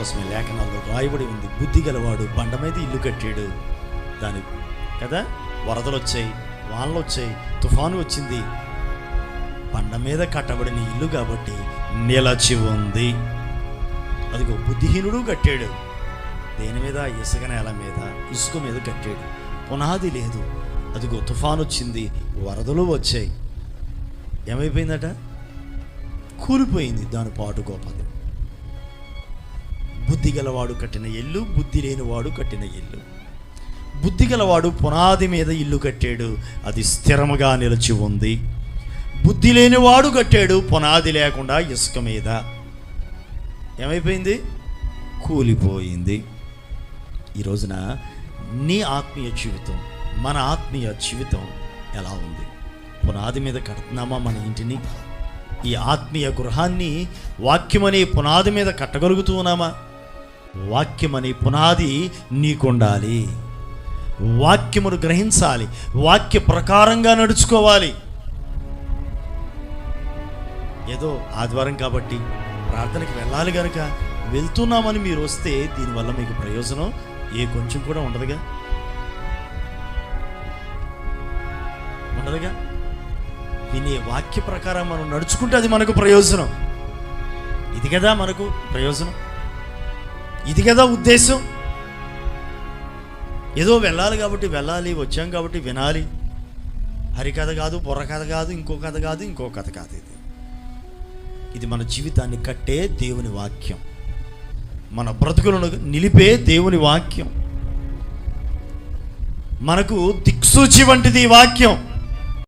కోసమే లేఖనాల్లో రాయబడి ఉంది. బుద్ధి గలవాడు బండ మీద ఇల్లు కట్టాడు. దాని కదా? వరదలు వచ్చాయి వానలు వచ్చాయి తుఫాను వచ్చింది. బండ మీద కట్టబడిన ఇల్లు కాబట్టి నిలచి ఉంది. అదిగో బుద్ధిహీనుడు కట్టాడు. దేని మీద? ఇసుక నేల మీద ఇసుక మీద కట్టాడు. పునాది లేదు. అదిగో తుఫాను వచ్చింది వరదలు వచ్చాయి. ఏమైపోయిందట? కూలిపోయింది దాని పాటు గొప్పది బుద్ధి గలవాడు కట్టిన ఇల్లు బుద్ధి లేనివాడు కట్టిన ఇల్లు. బుద్ధి గలవాడు పునాది మీద ఇల్లు కట్టాడు అది స్థిరముగా నిలిచి ఉంది. బుద్ధి లేనివాడు కట్టాడు పునాది లేకుండా ఇసుక మీద. ఏమైపోయింది? కూలిపోయింది. ఈ రోజున నీ ఆత్మీయ జీవితం మన ఆత్మీయ జీవితం ఎలా ఉంది? పునాది మీద కడుతున్నామా మన ఇంటిని? ఈ ఆత్మీయ గృహాన్ని వాక్యమనే పునాది మీద కట్టగలుగుతూ ఉన్నామా? వాక్యమని పునాది నీకుండాలి. వాక్యమును గ్రహించాలి. వాక్య ప్రకారంగా నడుచుకోవాలి. ఏదో ఆదివారం కాబట్టి ప్రార్థనకి వెళ్ళాలి కనుక వెళ్తున్నామని మీరు వస్తే దీనివల్ల మీకు ప్రయోజనం ఏ కొంచెం కూడా ఉండదుగా? ఉండదుగా? వినే వాక్య ప్రకారం మనం నడుచుకుంటే అది మనకు ప్రయోజనం. ఇది కదా మనకు ప్రయోజనం. ఇది కదా ఉద్దేశం. ఏదో వెళ్ళాలి కాబట్టి వెళ్ళాలి వచ్చాం కాబట్టి వినాలి. హరికథ కాదు బుర్ర కథ కాదు ఇంకో కథ కాదు ఇంకో కథ కాదు ఇది. ఇది మన జీవితాన్ని కట్టే దేవుని వాక్యం. మన బ్రతుకులను నిలిపే దేవుని వాక్యం. మనకు దిక్సూచి వంటిది వాక్యం.